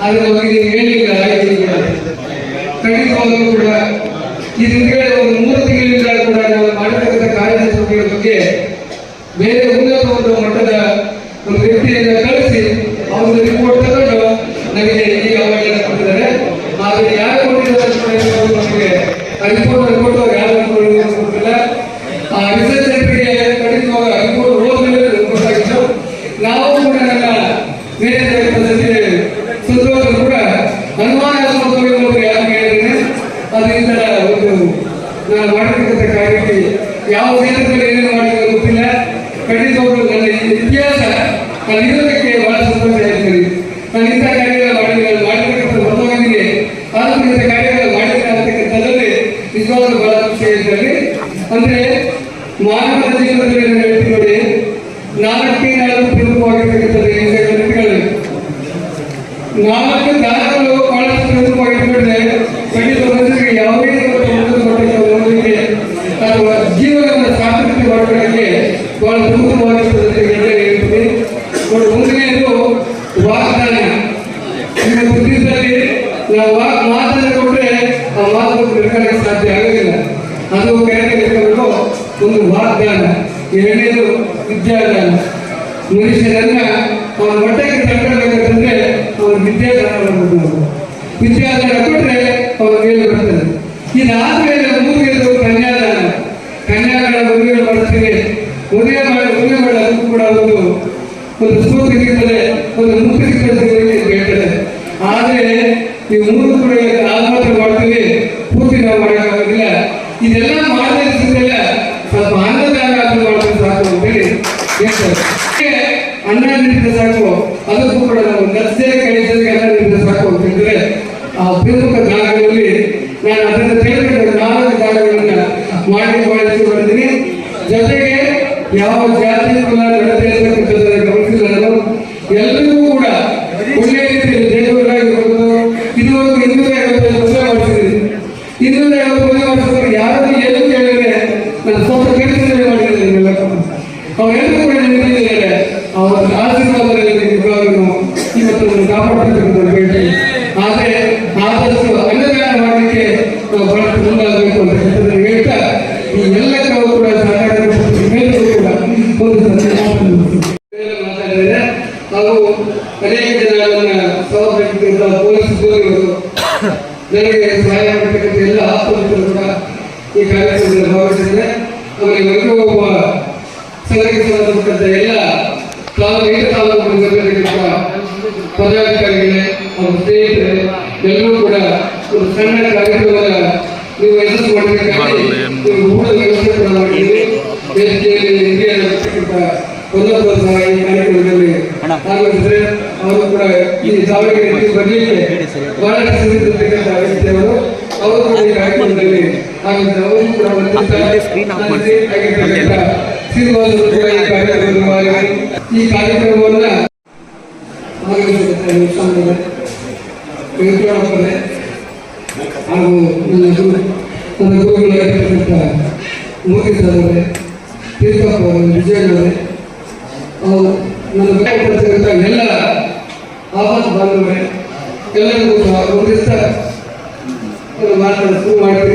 ಆದ್ರೆ ಹೇಳಿಲ್ಲ ಕೂಡ ಒಂದು ಮೂರು ಕೂಡ ನಾವು ಬಗ್ಗೆ ಬೇರೆ ಉನ್ನತ ಒಂದು ಮಟ್ಟದ ಒಂದು ವ್ಯಕ್ತಿಯಿಂದ ಕಳಿಸಿ ಅವರು ರಿಪೋರ್ಟ್ ತಗೊಂಡು ನಮಗೆ ಈಗ ಅವಾರ್ಡ್ ಕೊಟ್ಟಿದ್ದಾರೆ ಆದರೆ ಯಾರು ಕೊಟ್ಟಿದ್ದಾರೆ ಅಂತ ಹೇಳೋದು ನಮಗೆ ಆ ರಿಪೋರ್ಟ್ ಕೊಟ್ಟವ್ರು ಯಾರು ಕೊಟ್ಟಿದ್ದಾರೆ ಗೊತ್ತಿಲ್ಲ ಆ ರಿಸರ್ಚ್ ಸೆಂಟರ್ಗೆ ಖಂಡಿತವಾಗ ರಿಪೋರ್ಟ್ ಹೋದ್ಮೇಲೆ ನಮ್ಗೆ ಗೊತ್ತಾಗಿತ್ತು ನಾವು ಕೂಡ ನನ್ನ ಬೇರೆ ಪದ್ಧತಿ ಸುತ್ತೋದ್ರು ಕೂಡ ಅನುಮಾನ ಸುತ್ತೋಗಿ ಯಾರು ಹೇಳಿದ್ದೇನೆ ಅದು ಈ ತರ ಒಂದು ನಾನು ಮಾಡತಕ್ಕಂಥ ಕಾರ್ಯಕ್ಕೆ ಯಾವ ಕ್ಷೇತ್ರದಲ್ಲಿ ಏನೇನು ಮಾಡಿದ್ರು ಗೊತ್ತಿಲ್ಲ. ಖಂಡಿತವಾಗ್ಲೂ ನನ್ನ ಇತಿಹಾಸ ನಾನು ಬಹಳ ಸಂತೋಷ ಆಗ್ತದೆ. ನಾನು ಇಂಥ ಕಾರ್ಯಗಳ ಮಾಡಿದ ಮಾಡಿರ್ತಕ್ಕಂಥ ಮಾಡತಕ್ಕಂಥ ಆದರೂ ಇಂಥ ಕಾರ್ಯಗಳು ಮಾಡಿದ್ರೆ ನಿಜವಾಗ್ಲೂ ಬಹಳ ಖುಷಿ ಆಗ್ತದೆ. ಅಂದ್ರೆ ಮಾನವ ಜೀವನದಲ್ಲಿ ನಾವು ಮಾತನ್ನು ಕೊಟ್ಟರೆ ಆ ಮಾತು ನಿರ್ಕಳಕ್ಕೆ ಸಾಧ್ಯ ಆಗೋದಿಲ್ಲ. ಅದು ಇಟ್ಕೊಂಡು ಒಂದು ವಾಗ್ದಾನ. ಎರಡನೇದು ವಿದ್ಯಾದಾನ. ಮನುಷ್ಯರನ್ನ ಅವನ ಮಟ್ಟಕ್ಕೆ ತಳ್ಕೊಳ್ಬೇಕಂತಂದ್ರೆ ಅವನ ವಿದ್ಯಾದಾನ ಮಾಡಬೇಕು ವಿದ್ಯಾದಾನ ಕೊಟ್ರೆ ಅವನ ಮೇಲೆ ಬರ್ತದೆ. ಇದಾದ್ಮೇಲೆ ಮೂರನೇದು ಕನ್ಯಾದಾನ. ಕನ್ಯಾದಾನ ಮದುವೆ ಮಾಡ್ತೀವಿ ಮದುವೆ ಮಾಡಿ ಕೂಡ ಒಂದು ಒಂದು ಸ್ಫೂರ್ತಿ ಸಿಗ್ತದೆ ಒಂದು ಮುಕ್ತಿ ಸಿಗ್ತದೆ ಆದ್ರೆ ಈ ಮೂರು ಕೂಡ ನಾವು ಮಾತ್ರ ಮಾಡ್ತೀವಿ ಪೂರ್ತಿ ನಾವು ಮಾಡೋಕ್ಕಾಗೋದಿಲ್ಲ ಇದೆಲ್ಲ ಮಾಡದಿಲ್ಲ ಸ್ವಲ್ಪ ಅನ್ನದಾನ ಆದ್ರೂ ಮಾಡಿದ್ರೆ ಸಾಕು ಅಂತೇಳಿ ಹೇಳ್ತಾರೆ ಹೀಗೆ ಅನ್ನ ನೀಡಿದ್ರೆ ಸಾಕು ಅದಕ್ಕೂ ಕೂಡ ನಾವು ಗದ್ದೆ ಕಳಿಸಿದ್ರೆ ಅನ್ನ ನೀಡಿದ್ರೆ ಸಾಕು ಅಂತ ಹೇಳಿದ್ರೆ ಆ ಪ್ರಮುಖ ದಾನಗಳಲ್ಲಿ ನಾನು ಅದನ್ನು ತಿಳಿದುಕೊಂಡು ನಾಲ್ಕು ದಾನಗಳನ್ನ ಮಾಡಿ ಮಾಡಿಸಿ ಬರ್ತೀನಿ ಜೊತೆಗೆ ಯಾವ ಜಾತಿ ಕುಲ ನಡತೆ ಇರ್ತಕ್ಕಂಥದ್ದನ್ನ ಪೊಲೀಸ್ ಸಿಬ್ಬಂದಿಗಳು ನನಗೆ ಸಹಾಯ ಮಾಡತಕ್ಕಂಥ ಎಲ್ಲ ಆತ್ಮಮಿತ್ರರು ಕೂಡ ಈ ಕಾರ್ಯಕ್ರಮದಲ್ಲಿ ಭಾಗವಹಿಸಿದ್ದಾರೆ. ಆಮೇಲೆ ಒಬ್ಬ ಸಂಘಕ್ಕೆ ಸಂಬಂಧಪಟ್ಟಂತ ಎಲ್ಲ ತಾಲೂಕು ಏಕ ತಾಲೂಕು ಪದಾಧಿಕಾರಿಗಳೇ ಅವ್ರ ಸ್ನೇಹಿತರೆ ಎಲ್ಲರೂ ಕೂಡ ಒಂದು ಸಣ್ಣ ಕಾರ್ಯಕ್ರಮದ ನೀವು ಯಶಸ್ಸು ಮಾಡಬೇಕಾಗಿ ನೀವು ಊಟದ ವ್ಯವಸ್ಥೆ ಕೂಡ ಮಾಡಿದ್ದೀವಿ ವೇದಿಕೆಯಲ್ಲಿ ಹಿರಿಯರ ಸಹ ಈ ಕಾರ್ಯಕ್ರಮದಲ್ಲಿ ಕೂಡ ಈ ದಾವಣಗೆರೆ ಬರಲಿಕ್ಕೆ ಸಿದ್ಧತೆಗಿಂತ ವ್ಯಕ್ತಿ ಅವರು ಅವರು ಕೂಡ ಈ ಕಾರ್ಯಕ್ರಮದಲ್ಲಿ. ಅವರು ಕೂಡ ಶ್ರೀನಿವಾಸರು ಕೂಡ ಈ ಕಾರ್ಯಕ್ರಮವಾಗಿ ಈ ಕಾರ್ಯಕ್ರಮವನ್ನ ಹಾಗೂ ನನ್ನ ಗುರು ನನ್ನ ಗುರುಗಳಾಗಿರ್ತಕ್ಕಂಥ ಮೋದಿ ಸರ್ ಅವರೇ ತೀರ್ಥಪ್ಪ ಅವರು ವಿಜಯನವರೇ ಅವರು ನನ್ನ ವ್ಯಕ್ತಪಡಿಸಿದಂಥ ಎಲ್ಲ ಆಪತ್ ಬಾಂಧವರೇ ಎಲ್ಲರಿಗೂ ಸಹ ಒಂದು ದಿವಸ ಮಾತನಾಡ ಶುರು ಮಾಡ್ತೀವಿ